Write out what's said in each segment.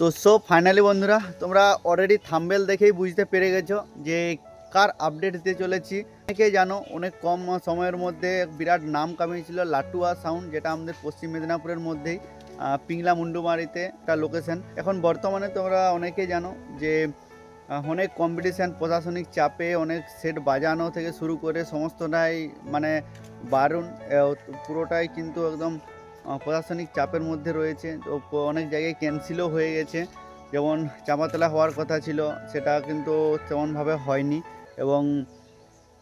তো so finally বন্ধুরা, তোমরা অলরেডি থাম্বেল দেখেই বুঝতে পেরে গেছো যে কার আপডেট দিতে চলেছি। অনেকেই জানো, অনেক কম সময়ের মধ্যে বিরাট নাম কামিয়েছিল লাটুয়া সাউন্ড যেটা আমাদের পশ্চিম মেদিনীপুরের মধ্যেই পিংলা মুন্ডুমারিতে একটা লোকেশন এখন বর্তমানে তোমরা অনেকেই জানো যে অনেক কম্পিটিশান প্রশাসনিক চাপে, অনেক সেট বাজানো থেকে শুরু করে সমস্তটাই মানে বারণ পুরোটাই কিন্তু একদম প্রশাসনিক চাপের মধ্যে রয়েছে। তো অনেক জায়গায় ক্যান্সেলও হয়ে গেছে। যেমন চাপাতলা হওয়ার কথা ছিল, সেটা কিন্তু তেমনভাবে হয়নি এবং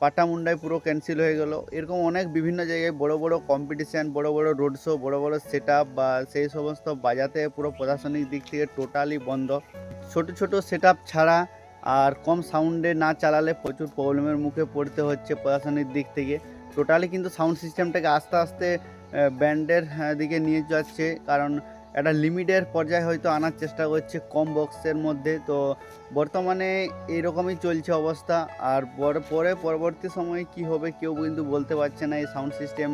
পাটামুন্ডায় পুরো ক্যান্সেল হয়ে গেল। এরকম অনেক বিভিন্ন জায়গায় বড় বড় কম্পিটিশান বড় বড় রোড শো বড় বড় সেট বা সেই সমস্ত বাজাতে পুরো প্রশাসনিক দিক থেকে টোটালি বন্ধ। ছোট ছোট সেট ছাড়া আর কম সাউন্ডে না চালালে প্রচুর প্রবলেমের মুখে পড়তে হচ্ছে প্রশাসনিক দিক থেকে। টোটালি কিন্তু সাউন্ড সিস্টেমটাকে আস্তে আস্তে ব্যান্ডের দিকে নিয়ে যাচ্ছে। কারণ একটা লিমিটের পর্যায়ে হয়তো আনার চেষ্টা করছে কম বক্সের মধ্যে। তো বর্তমানে এইরকমই চলছে অবস্থা। আর পরে পরে, পরবর্তী সময়ে কি হবে কেউ কিন্তু বলতে পারছে না এই সাউন্ড সিস্টেম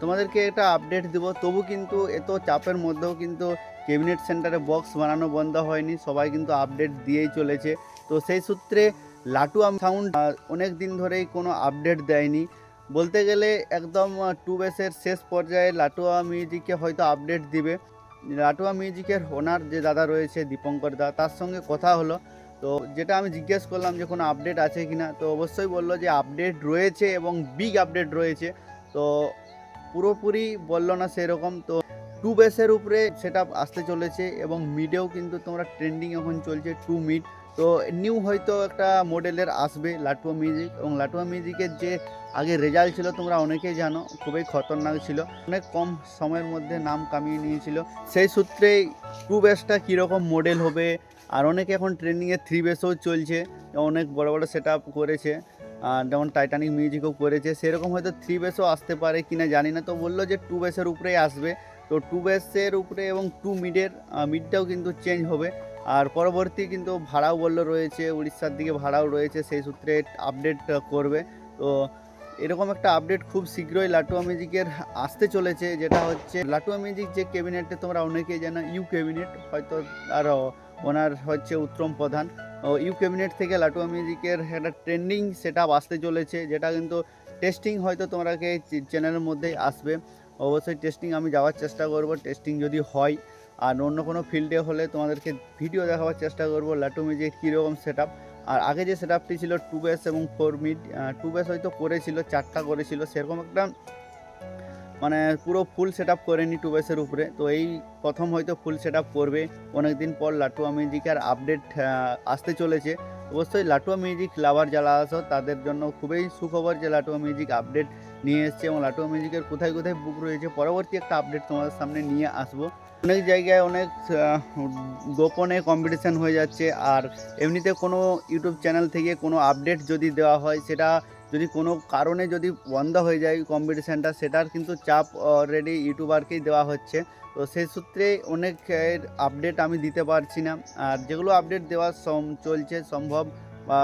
তোমাদেরকে একটা আপডেট দেবো। তবু কিন্তু এত চাপের মধ্যেও কিন্তু ক্যাবিনেট সেন্টারে বক্স বানানো বন্ধ হয়নি। সবাই কিন্তু আপডেট দিয়েই চলেছে। তো সেই সূত্রে লাটুয়া সাউন্ড অনেক দিন ধরেই কোনো আপডেট দেয়নি। বলতে গেলে একদম টু বেসের শেষ পর্যায়ে লাটুয়া মিউজিককে হয়তো আপডেট দিবে। লাটুয়া মিউজিকের ওনার যে দাদা রয়েছে, দীপঙ্কর দা, তার সঙ্গে কথা হলো। তো যেটা আমি জিজ্ঞেস করলাম যে কোনো আপডেট আছে কি না তো অবশ্যই বলল যে আপডেট রয়েছে এবং বিগ আপডেট রয়েছে। তো পুরোপুরি বলল না সেরকম। তো টু বেসের উপরে সেটা আসতে চলেছে এবং মিডেও কিন্তু তোমরা ট্রেন্ডিং এখন চলছে টু মিড তো নিউ হয়তো একটা মডেলের আসবে লাটুয়া মিউজিক এবং লাটুয়া মিউজিকের যে আগে রেজাল্ট ছিল, তোমরা অনেকেই জানো, খুবই খতরনাক ছিল। অনেক কম সময়ের মধ্যে নাম কামিয়ে নিয়েছিল। সেই সূত্রেই টু বেসটা কীরকম মডেল হবে, আর অনেকে এখন ট্রেনিংয়ে থ্রি বেসও চলছে, অনেক বড় বড় সেট করেছে যেমন টাইটানিক মিউজিকও করেছে, সেরকম হয়তো থ্রি বেসও আসতে পারে কিনা জানি না। তো বলল যে টু বেসের উপরেই আসবে। তো টু বেসের উপরে এবং টু মিডের মিডটাও কিন্তু চেঞ্জ হবে। আর পরবর্তী কিন্তু ভাড়াও বলল রয়েছে, উড়িষ্যার দিকে ভাড়াও রয়েছে, সেই সূত্রে আপডেট করবে। তো এরকম একটা আপডেট খুব শীঘ্রই লাটুয়া মিউজিকের আসতে চলেছে, যেটা হচ্ছে লাটুয়া মিউজিক যে ক্যাবিনেটে তোমরা অনেকেই জানো ইউ ক্যাবিনেট হয়তো আর ওনার হচ্ছে উত্তম প্রধান। ও ইউ ক্যাবিনেট থেকে লাটুয়া মিউজিকের একটা ট্রেন্ডিং সেট আসতে চলেছে, যেটা কিন্তু টেস্টিং হয়তো তোমরাকে চ্যানেলের মধ্যেই আসবে। অবশ্যই টেস্টিং আমি যাওয়ার চেষ্টা করব টেস্টিং যদি হয়। আর অন্য কোনো ফিল্ডে হলে তোমাদেরকে ভিডিও দেখাবার চেষ্টা করব লাটু মিউজিক কীরকম সেট আর আগে যে সেট আপটি ছিল টু বেস এবং ফোর মিড টু বেস হয়তো করেছিল, চারটা করেছিল, সেরকম একটা মানে পুরো ফুল সেট আপ করেনি টু বেসের উপরে। তো এই প্রথম হয়তো ফুল সেট আপ করবে অনেক দিন পর লাটুয়া মিউজিকের আপডেট আসতে চলেছে। অবশ্যই লাটুয়া মিউজিক লাভার যারা আসো তাদের জন্য খুবই সুখবর যে লাটুয়া মিউজিক আপডেট নিয়ে এসছে এবং লাটুয়া মিউজিকের কোথায় কোথায় বুক রয়েছে। পরবর্তী একটা আপডেট তোমাদের সামনে নিয়ে আসব। অনেক জায়গায় অনেক গোপনে কম্পিটিশান হয়ে যাচ্ছে। আর এমনিতে কোনো ইউটিউব চ্যানেল থেকে কোনো আপডেট যদি দেওয়া হয়, সেটা যদি কোনো কারণে যদি বন্ধ হয়ে যায় কম্পিটিশানটা সেটার কিন্তু চাপ অলরেডি ইউটিউবারকেই দেওয়া হচ্ছে। তো সেই সূত্রে অনেক আপডেট আমি দিতে পারছি না। আর যেগুলো আপডেট দেওয়া চলছে, সম্ভব বা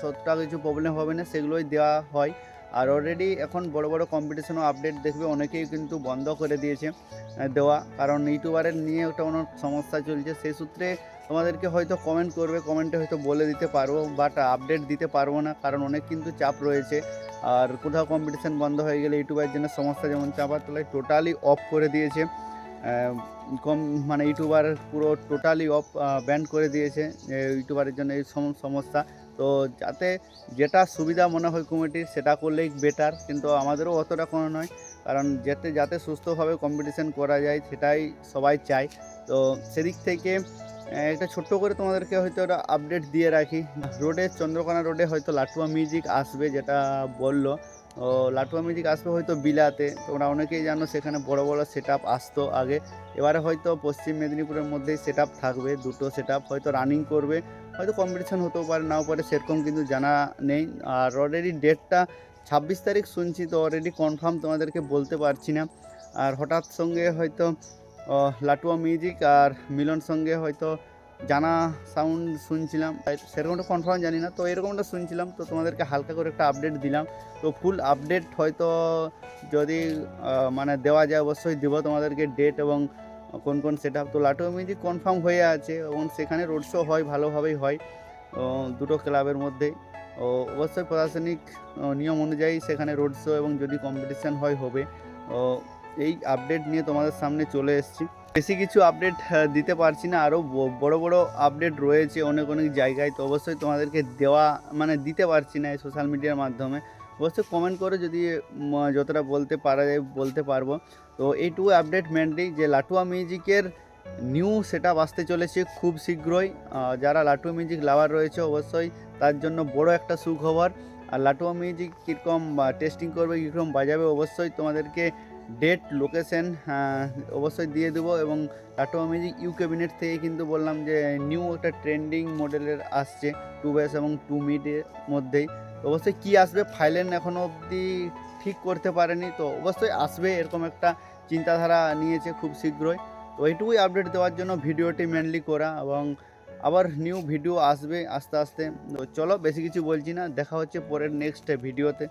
সত্যটা কিছু প্রবলেম হবে না, সেগুলোই দেওয়া হয়। আর অলরেডি এখন বড় বড় কম্পিটিশনও আপডেট দেখবে, অনেকেই কিন্তু বন্ধ করে দিয়েছে দেওয়া। কারণ ইউটিউবারের নিয়ে একটা অনেক সমস্যা চলছে, সেই সূত্রে তোমাদেরকে হয়তো কমেন্ট করবে কমেন্টে হয়তো বলে দিতে পারব বাট আপডেট দিতে পারব না, কারণ অনেক কিন্তু চাপ রয়েছে। আর কোথাও কম্পিটিশন বন্ধ হয়ে গেলে ইউটিউবের জন্য সমস্যা, যেমন চাপার তলায় টোটালি অফ করে দিয়েছে। কম মানে ইউটিউবার পুরো টোটালি অফ ব্যান করে দিয়েছে ইউটিউবারের জন্য এই সম- সমস্যা। তো যাতে যেটা সুবিধা মনে হয় কমিটির সেটা করলেই বেটার কিন্তু আমাদেরও অতটা কোনো নয়। কারণ যাতে যাতে সুস্থভাবে কম্পিটিশন করা যায়, সেটাই সবাই চায়। তো সেদিক থেকে একটা ছোট্ট করে তোমাদেরকে হয়তো একটা আপডেট দিয়ে রাখি। রোডে, চন্দ্রকোনা রোডে হয়তো লাটুয়া মিউজিক আসবে যেটা বলল। ও, লাটুয়া মিউজিক আসবে হয়তো বিলাতে। তোমরা অনেকেই জানো সেখানে বড় বড় সেট আসতো আগে। এবারে হয়তো পশ্চিম মেদিনীপুরের মধ্যেই সেট থাকবে। দুটো সেট হয়তো রানিং করবে। হয়তো কম্পিটিশান হতেও পারে, নাও পারে, সেরকম কিন্তু জানা নেই। আর অলরেডি ডেটটা ছাব্বিশ তারিখ শুনছি, তো অলরেডি কনফার্ম তোমাদেরকে বলতে পারছি না। আর হঠাৎ সঙ্গে হয়তো লাটুয়া মিউজিক আর মিলন সঙ্গে হয়তো জানা সাউন্ড শুনছিলাম। সেরকমটা কনফার্ম জানি না, তো এরকমটা শুনছিলাম, তো তোমাদেরকে হালকা করে একটা আপডেট দিলাম। তো ফুল আপডেট হয়তো যদি মানে দেওয়া যায়, অবশ্যই দেবো তোমাদেরকে ডেট এবং কোন কোন সেট আপ তো লাটুয়া মিউজিক কনফার্ম হয়ে আছে এবং সেখানে রোড শো হয়, ভালোভাবেই হয় দুটো ক্লাবের মধ্যেই। ও, অবশ্যই প্রশাসনিক নিয়ম অনুযায়ী সেখানে রোড শো এবং যদি কম্পিটিশান হয়, হবে। এই আপডেট নিয়ে তোমাদের সামনে চলে এসেছি। বেশি কিছু আপডেট দিতে পারছি না। আরও বড় বড় আপডেট রয়েছে অনেক অনেক জায়গায়। তো অবশ্যই তোমাদেরকে দেওয়া মানে দিতে পারছি না এই সোশ্যাল মিডিয়ার মাধ্যমে। অবশ্যই কমেন্ট করে যদি যতটা বলতে পারা যায়, বলতে পারব। তো এইটুকু আপডেট মেনলি যে লাটুয়া মিউজিকের নিউ সেট আসতে চলেছে খুব শীঘ্রই। যারা লাটুয়া মিউজিক লাভার রয়েছে অবশ্যই তার জন্য বড় একটা সুখবর। আর লাটুয়া মিউজিক কীরকম টেস্টিং করবে, কীরকম বাজাবে অবশ্যই তোমাদেরকে ডেট লোকেশন অবশ্যই দিয়ে দেবো। এবং লাটুয়া মিউজিক ইউ ক্যাবিনেট থেকে কিন্তু বললাম যে নিউ একটা ট্রেন্ডিং মডেলের আসছে টু বেস এবং টু মিডের মধ্যেই। অবশ্যই কি আসবে ফাইলেন এখনও অবধি ঠিক করতে পারেনি, তো অবশ্যই আসবে এরকম একটা চিন্তাধারা নিয়েছে খুব শীঘ্রই। তো এইটুকুই আপডেট দেওয়ার জন্য ভিডিওটি মেনলি করা এবং আবার নিউ ভিডিও আসবে আস্তে আস্তে। তো চলো বেশি কিছু বলছি না, দেখা হচ্ছে পরের নেক্সট ভিডিওতে